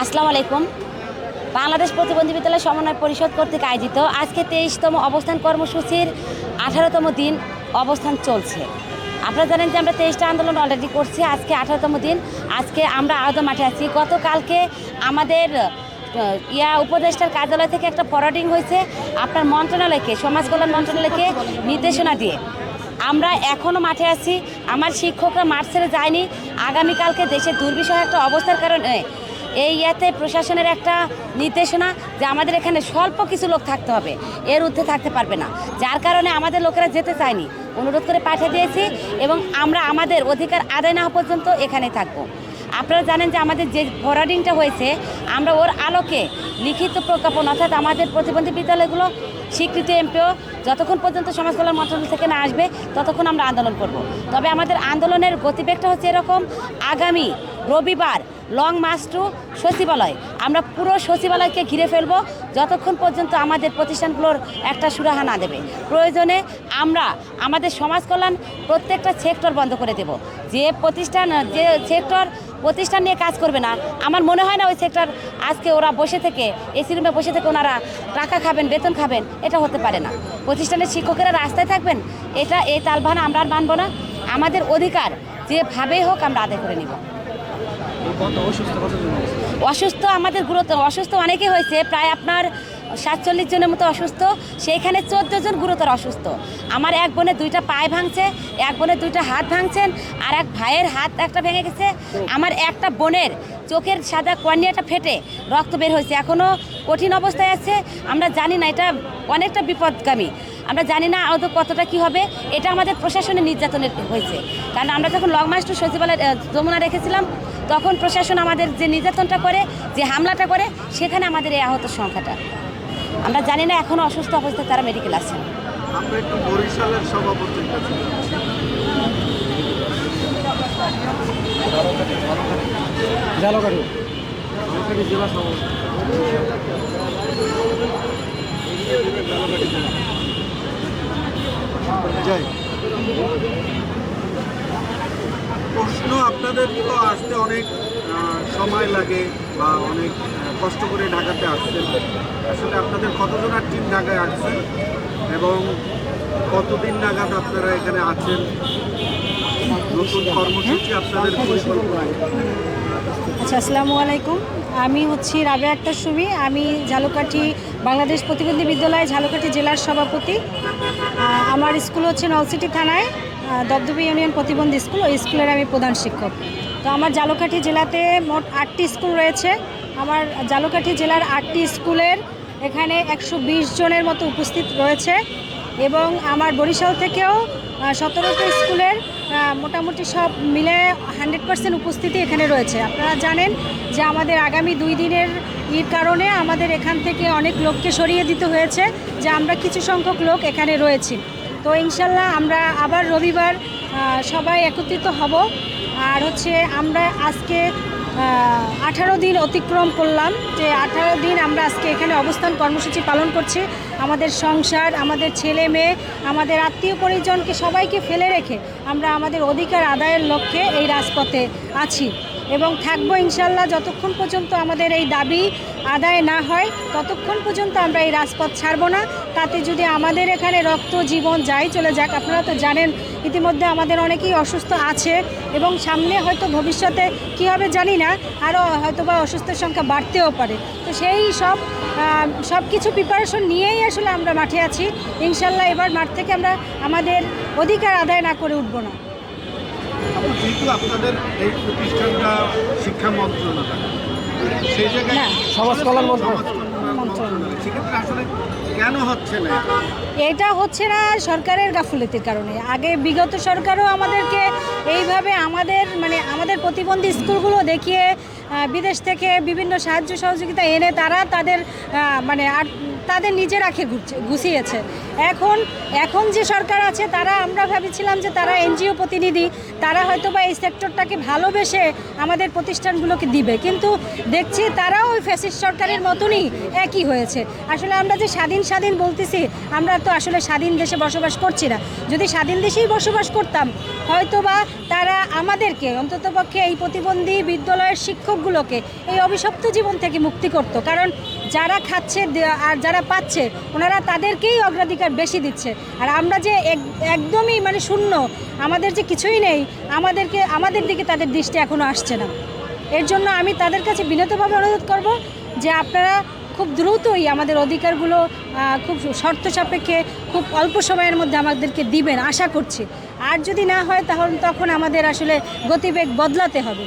আসসালামু আলাইকুম। বাংলাদেশ প্রতিবন্ধী বিদ্যালয় সমন্বয় পরিষদ কর্তৃক আয়োজিত আজকে তেইশতম অবস্থান কর্মসূচির আঠারোতম দিন অবস্থান চলছে। আপনারা জানেন যে আমরা তেইশটা আন্দোলন অলরেডি করছি, আজকে আঠারোতম দিন। আজকে আমরা আহত মাঠে আছি। গতকালকে আমাদের ইয়া উপদেষ্টার কার্যালয় থেকে একটা ফরওয়ার্ডিং হয়েছে। আপনার মন্ত্রণালয়কে, সমাজ কল্যাণ মন্ত্রণালয়কে নির্দেশনা দিয়ে। আমরা এখনও মাঠে আছি। আমার শিক্ষকরা মাঠ ছেড়ে যায়নি। আগামীকালকে দেশের দুর্বিষহ একটা অবস্থার কারণে এই ইয়াতে প্রশাসনের একটা নির্দেশনা যে আমাদের এখানে স্বল্প কিছু লোক থাকতে হবে। এর ঊর্ধ্বে থাকতে পারবে না। যার কারণে আমাদের লোকেরা যেতে চায়নি। অনুরোধ করে পাঠিয়ে দিয়েছি এবং আমরা আমাদের অধিকার আদায় না হওয়া পর্যন্ত এখানে থাকব। আপনারা জানেন যে আমাদের যে ফরওয়ার্ডিংটা হয়েছে, আমরা ওর আলোকে লিখিত প্রজ্ঞাপন, অর্থাৎ আমাদের প্রতিবন্ধী বিদ্যালয়গুলো স্বীকৃত এমপিও, যতক্ষণ পর্যন্ত সমাজ কল্যাণ মন্ত্রণালয় থেকে না আসবে, ততক্ষণ আমরা আন্দোলন করব। তবে আমাদের আন্দোলনের গতিবেগটা হচ্ছে এরকম, আগামী রবিবার লং মার্চ টু সচিবালয়, আমরা পুরো সচিবালয়কে ঘিরে ফেলব, যতক্ষণ পর্যন্ত আমাদের প্রতিষ্ঠানগুলোর একটা সুরাহা না দেবে। প্রয়োজনে আমরা আমাদের সমাজ কল্যাণ প্রত্যেকটা সেক্টর বন্ধ করে দেব। যে প্রতিষ্ঠান, যে সেক্টর প্রতিষ্ঠান নিয়ে কাজ করবে না। আমার মনে হয় না ওই সেক্টর আজকে ওরা বসে থেকে এসি রুমে বসে থেকে ওনারা টাকা খাবেন বেতন খাবেন এটা হতে পারে না। প্রতিষ্ঠানের শিক্ষকেরা রাস্তায় থাকবেন এটা এই তালবাহানা আমরা আর মানব না। আমাদের অধিকার যেভাবেই হোক আমরা আদায় করে নিব। অসুস্থ আমাদের গুরুতর অসুস্থ অনেকে হয়েছে। প্রায় আপনার সাতচল্লিশ জনের মতো অসুস্থ, সেইখানে চোদ্দ জন গুরুতর অসুস্থ। আমার এক বোনের দুইটা পায়ে ভাঙছে, এক বোনের দুইটা হাত ভাঙছেন, আর এক ভাইয়ের হাত একটা ভেঙে গেছে। আমার একটা বোনের চোখের সাদা কর্নিয়াটা ফেটে রক্ত বের হয়েছে এখনও কঠিন অবস্থায় আছে। আমরা জানি না, এটা অনেকটা বিপদগামী। আমরা জানি না আদৌ কতটা কি হবে, এটা আমাদের প্রশাসনের নির্যাতনের হয়েছে। কারণ আমরা যখন লং মার্চ সচিবালয় যমুনা রেখেছিলাম, তখন প্রশাসন আমাদের যে নির্যাতনটা করে, যে হামলাটা করে, সেখানে আমাদের এই আহত সংখ্যাটা। আমরা জানি না এখনও অসুস্থ অবস্থায় তারা মেডিকেল আছেন। আমরা একটু বরিশালের সভাপতির কাছে যাচ্ছি। জালকাঠি আমাকে জেলা সভাপতি যাই প্রশ্ন আপনাদের তো আসতে অনেক সময় লাগে বা অনেক কষ্ট করে ঢাকাতে আসছেন আসলে আপনাদের কতজনের টিম ঢাকায় আসছেন এবং কতদিন নাগাদ আপনারা এখানে আছেন? নতুন কর্মসূচি আপনাদের আচ্ছা আসসালামু আলাইকুম। আমি হচ্ছি রাবে আক্তার সুমি আমি ঝালকাঠি বাংলাদেশ প্রতিবন্ধী বিদ্যালয় ঝালকাঠি জেলার সভাপতি। আমার স্কুল হচ্ছে নলসিটি থানায়। আহ, দবদবি ইউনিয়ন প্রতিবন্ধী স্কুল ওই স্কুলের আমি প্রধান শিক্ষক। তো আমার ঝালকাঠি জেলাতে মোট আটটি স্কুল রয়েছে। আমার ঝালকাঠি জেলার আটটি স্কুলের এখানে একশো বিশ জনের মতো উপস্থিত রয়েছে এবং আমার বরিশাল থেকেও সতেরোটা স্কুলের মোটামুটি সব মিলে হান্ড্রেড পার্সেন্ট উপস্থিতি এখানে রয়েছে। আপনারা জানেন যে আমাদের আগামী দুই দিনের ঈদ কারণে আমাদের এখান থেকে অনেক লোককে সরিয়ে দিতে হয়েছে যে আমরা কিছু সংখ্যক লোক এখানে রয়েছি। তো ইনশাল্লাহ আমরা আবার রবিবার সবাই একত্রিত হব। আর হচ্ছে আমরা আজকে আঠারো দিন অতিক্রম করলাম যে আঠারো দিন আমরা আজকে এখানে অবস্থান কর্মসূচি পালন করছি। আমাদের সংসার, আমাদের ছেলে মেয়ে, আমাদের আত্মীয় পরিজনকে সবাইকে ফেলে রেখে আমরা আমাদের অধিকার আদায়ের লক্ষ্যে এই রাজপথে আছি। এবং থাকব ইনশাল্লাহ যতক্ষণ পর্যন্ত আমাদের এই দাবি আদায় না হয়, ততক্ষণ পর্যন্ত আমরা এই রাজপথ ছাড়বো না। তাতে যদি আমাদের এখানে রক্ত জীবন যাই, চলে যাক। আপনারা তো জানেন, ইতিমধ্যে আমাদের অনেকেই অসুস্থ আছে এবং সামনে হয়তো ভবিষ্যতে কী হবে জানি না, আরও হয়তো বা অসুস্থের সংখ্যা বাড়তেও পারে। তো সেই সব সব কিছু প্রিপারেশন নিয়েই আসলে আমরা মাঠে আছি। ইনশাল্লাহ এবার মাঠ থেকে আমরা আমাদের অধিকার আদায় না করে উঠবো না। যেহেতু আপনাদের এই প্রতিষ্ঠানটা শিক্ষা মন্ত্রণালয় সেই জায়গায় সমাজ কল্যাণ মন্ত্রণালয়। সমাজ কল্যাণ মন্ত্রণালয় সেক্ষেত্রে আসলে কেন হচ্ছে না এটা? হচ্ছে না সরকারের গাফুলতির কারণে আগে বিগত সরকারও আমাদেরকে এইভাবে আমাদের মানে আমাদের প্রতিবন্ধী স্কুলগুলো দেখিয়ে বিদেশ থেকে বিভিন্ন সাহায্য সহযোগিতা এনে তারা তাদের মানে তাদের নিজেরাকে ঘুরছে গুছিয়েছে এখন এখন যে সরকার আছে, তারা, আমরা ভেবেছিলাম যে তারা এনজিও প্রতিনিধি, তারা হয়তো বা এই সেক্টরটাকে ভালোবেসে আমাদের প্রতিষ্ঠানগুলোকে দিবে। কিন্তু দেখছি তারাও ওই ফ্যাসিস্ট সরকারের মতনই একই হয়েছে। আসলে আমরা যে স্বাধীন স্বাধীন বলতেছি, আমরা তো আসলে স্বাধীন দেশে বসবাস করছি না। যদি স্বাধীন দেশেই বসবাস করতাম হয়তো বা তারা আমাদেরকে অন্ততপক্ষে এই প্রতিবন্ধী বিদ্যালয়ের শিক্ষকগুলোকে এই অভিশপ্ত জীবন থেকে মুক্তি করত। কারণ যারা খাচ্ছে আর যারা পাচ্ছে, ওনারা তাদেরকেই অগ্রাধিকার বেশি দিচ্ছে। আর আমরা যে এক- একদমই মানে শূন্য, আমাদের যে কিছুই নেই, আমাদেরকে, আমাদের দিকে তাদের দৃষ্টি এখনও আসছে না। এর জন্য আমি তাদের কাছে বিনীতভাবে অনুরোধ করব যে আপনারা খুব দ্রুতই আমাদের অধিকারগুলো খুব শর্ত সাপেক্ষে খুব অল্প সময়ের মধ্যে আমাদেরকে দিবেন, আশা করছি। আর যদি না হয় তাহলে তখন আমাদের আসলে গতিবেগ বদলাতে হবে।